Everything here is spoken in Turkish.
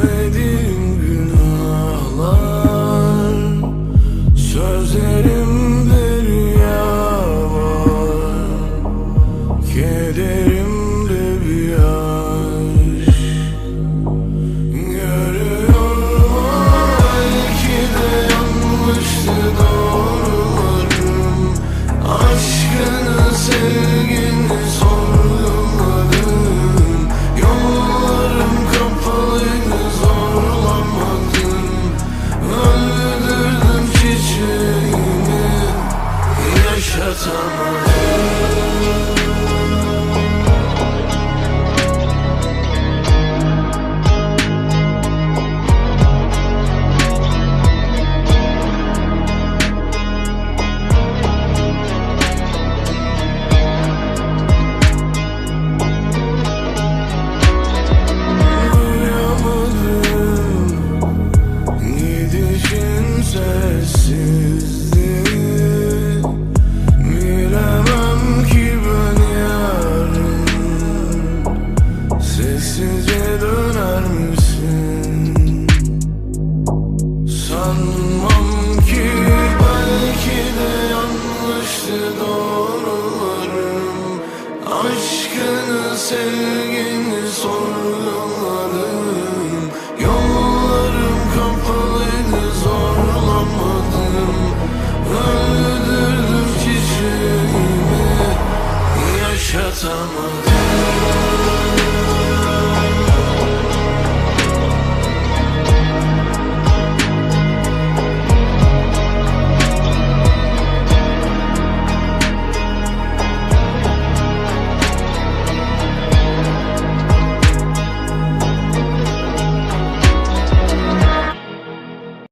işlemedim günahlar Sözlerimde rüya var. Kederim döner misin? Sanmam ki belki de yanlıştı doğrularım. Aşkını sevgini sorguladım Yollarım kapalıydı zorlamadım. Öldürdüm çiçeğimi yaşatamadım.